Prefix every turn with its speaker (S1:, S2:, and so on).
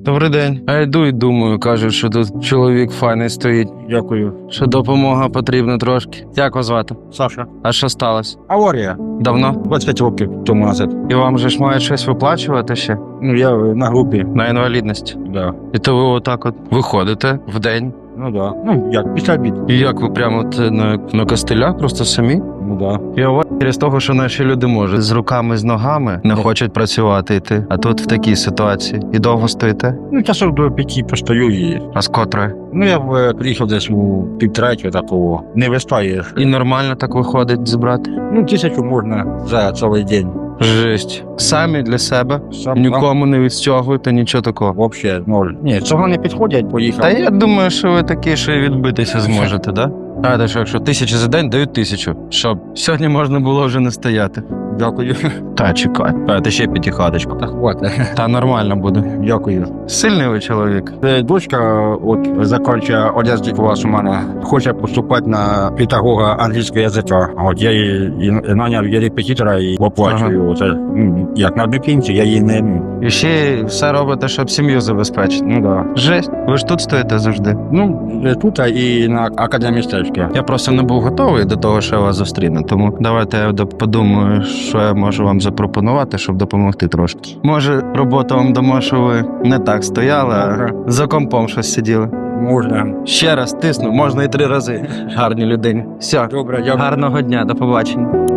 S1: Добрий день. А йду і думаю, кажуть, що тут чоловік файний стоїть,
S2: Дякую.
S1: що допомога потрібна трошки. Як вас звати?
S2: Саша.
S1: А що сталося?
S2: Аварія.
S1: Давно?
S2: 25 років тому назад.
S1: І вам же ж мають щось виплачувати ще
S2: Ну, я на групі.
S1: на інвалідність.
S2: Да.
S1: І то ви отак от виходите в день.
S2: Ну да. Ну, як, після обіду.
S1: І як ви прямо от на, на костелях просто самі?
S2: Ну да.
S1: І у вас через того, що наші люди можуть з руками, з ногами не хочуть працювати йти. А тут в такій ситуації. І довго стоїте?
S2: Ну, часов до п'яті постою і.
S1: А з котрої?
S2: Ну, я е, приїхав десь у півтретього такого. Не вистає.
S1: І нормально так виходить зібрати.
S2: Ну, тисячу можна за цілий день.
S1: Жесть. Самі для себе.
S2: Сам
S1: Нікому не відстягуєте, нічого такого.
S2: Вообще ноль. Ні, цього не підходять, поїхав.
S1: Та я думаю, що ви такі, що і відбитися зможете, да? А, та що, якщо тисячу за день дають тисячу, щоб сьогодні можна було вже не стояти.
S2: Дякую.
S1: Та чекай. А ти ще п'ятихаточку.
S2: Так, хватить.
S1: Та нормально буде.
S2: Дякую.
S1: Сильний ви чоловік.
S2: Е, Дочка от закінчує одязді клас у мене. Хоче поступати на педагога англійського язика. А От я її і наняв її репетитора і оплачую. Це м, як на дитинці, я її не.
S1: І ще й все робите, щоб сім'ю забезпечити.
S2: Ну да.
S1: Жесть. Ви ж тут стоїте завжди.
S2: Ну, е, тут а і на академії стежки.
S1: Я просто не був готовий до того, що я вас зустріну. Тому давайте я подумаю, що я можу вам запропонувати, щоб допомогти трошки. Може, робота вам дома, що ви не так стояли, а за компом щось сиділи.
S2: Можна.
S1: Ще раз тисну, можна і три рази. Гарні людині. Все,
S2: Добре, дякую.
S1: гарного дня, до побачення.